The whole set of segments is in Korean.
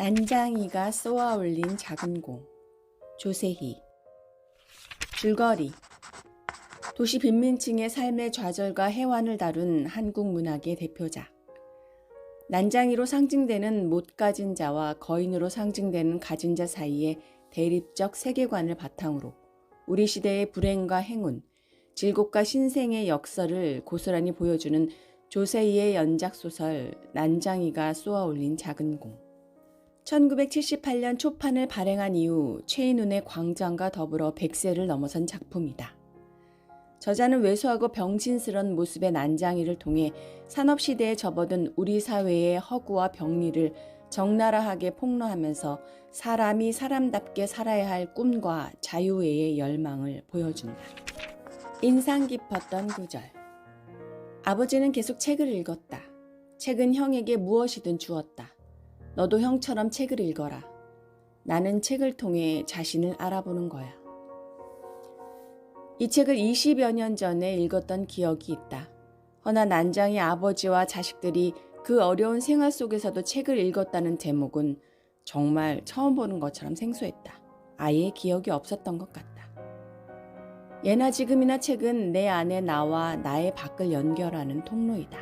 난장이가 쏘아 올린 작은 공. 조세희. 줄거리. 도시 빈민층의 삶의 좌절과 해환을 다룬 한국 문학의 대표작. 난장이로 상징되는 못 가진 자와 거인으로 상징되는 가진 자 사이의 대립적 세계관을 바탕으로 우리 시대의 불행과 행운, 질곡과 신생의 역설을 고스란히 보여주는 조세희의 연작 소설 난장이가 쏘아 올린 작은 공. 1978년 초판을 발행한 이후 최인훈의 광장과 더불어 100세를 넘어선 작품이다. 저자는 왜소하고 병신스런 모습의 난장이를 통해 산업시대에 접어든 우리 사회의 허구와 병리를 적나라하게 폭로하면서 사람이 사람답게 살아야 할 꿈과 자유의 열망을 보여준다. 인상 깊었던 구절. 아버지는 계속 책을 읽었다. 책은 형에게 무엇이든 주었다. 너도 형처럼 책을 읽어라. 나는 책을 통해 자신을 알아보는 거야. 이 책을 20여 년 전에 읽었던 기억이 있다. 허나 난장의 아버지와 자식들이 그 어려운 생활 속에서도 책을 읽었다는 제목은 정말 처음 보는 것처럼 생소했다. 아예 기억이 없었던 것 같다. 예나 지금이나 책은 내 안에 나와 나의 밖을 연결하는 통로이다.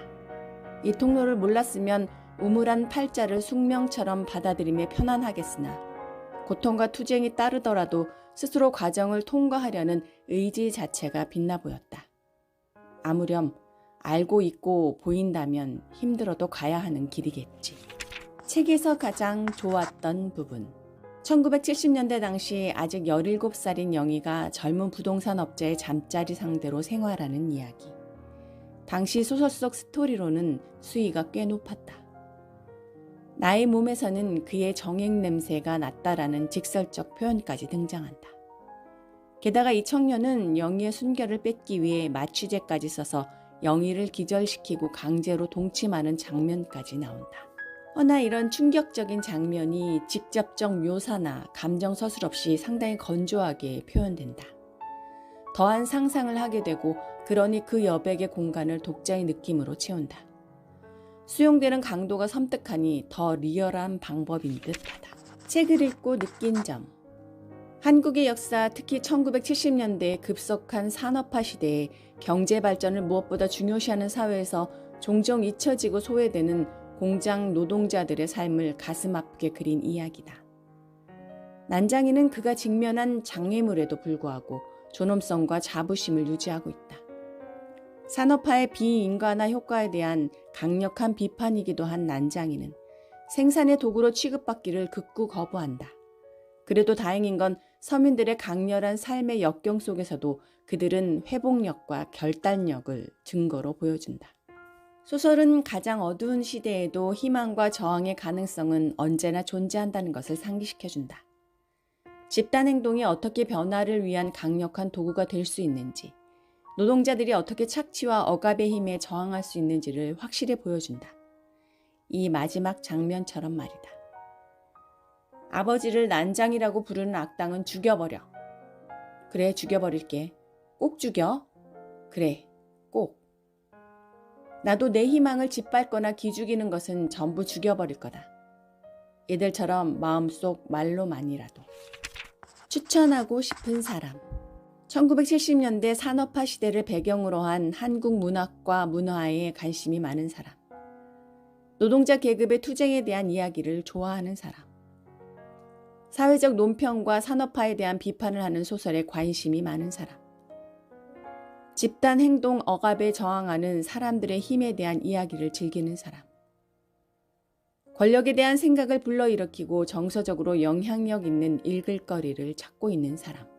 이 통로를 몰랐으면 우물한 팔자를 숙명처럼 받아들이며 편안하겠으나 고통과 투쟁이 따르더라도 스스로 과정을 통과하려는 의지 자체가 빛나 보였다. 아무렴 알고 있고 보인다면 힘들어도 가야 하는 길이겠지. 책에서 가장 좋았던 부분. 1970년대 당시 아직 17살인 영희가 젊은 부동산 업자의 잠자리 상대로 생활하는 이야기. 당시 소설 속 스토리로는 수위가 꽤 높았다. 나의 몸에서는 그의 정액 냄새가 났다라는 직설적 표현까지 등장한다. 게다가 이 청년은 영희의 순결을 뺏기 위해 마취제까지 써서 영희를 기절시키고 강제로 동침하는 장면까지 나온다. 허나 이런 충격적인 장면이 직접적 묘사나 감정 서술 없이 상당히 건조하게 표현된다. 더한 상상을 하게 되고 그러니 그 여백의 공간을 독자의 느낌으로 채운다. 수용되는 강도가 섬뜩하니 더 리얼한 방법인 듯하다. 책을 읽고 느낀 점. 한국의 역사, 특히 1970년대 급속한 산업화 시대에 경제 발전을 무엇보다 중요시하는 사회에서 종종 잊혀지고 소외되는 공장 노동자들의 삶을 가슴 아프게 그린 이야기다. 난장이는 그가 직면한 장애물에도 불구하고 존엄성과 자부심을 유지하고 있다. 산업화의 비인간화 효과에 대한 강력한 비판이기도 한 난장이는 생산의 도구로 취급받기를 극구 거부한다. 그래도 다행인 건 서민들의 강렬한 삶의 역경 속에서도 그들은 회복력과 결단력을 증거로 보여준다. 소설은 가장 어두운 시대에도 희망과 저항의 가능성은 언제나 존재한다는 것을 상기시켜준다. 집단 행동이 어떻게 변화를 위한 강력한 도구가 될 수 있는지, 노동자들이 어떻게 착취와 억압의 힘에 저항할 수 있는지를 확실히 보여준다. 이 마지막 장면처럼 말이다. 아버지를 난장이라고 부르는 악당은 죽여버려. 그래, 죽여버릴게. 꼭 죽여? 그래, 꼭. 나도 내 희망을 짓밟거나 기죽이는 것은 전부 죽여버릴 거다. 얘들처럼 마음속 말로만이라도. 추천하고 싶은 사람. 1970년대 산업화 시대를 배경으로 한 한국 문학과 문화에 관심이 많은 사람. 노동자 계급의 투쟁에 대한 이야기를 좋아하는 사람. 사회적 논평과 산업화에 대한 비판을 하는 소설에 관심이 많은 사람. 집단 행동 억압에 저항하는 사람들의 힘에 대한 이야기를 즐기는 사람. 권력에 대한 생각을 불러일으키고 정서적으로 영향력 있는 읽을거리를 찾고 있는 사람.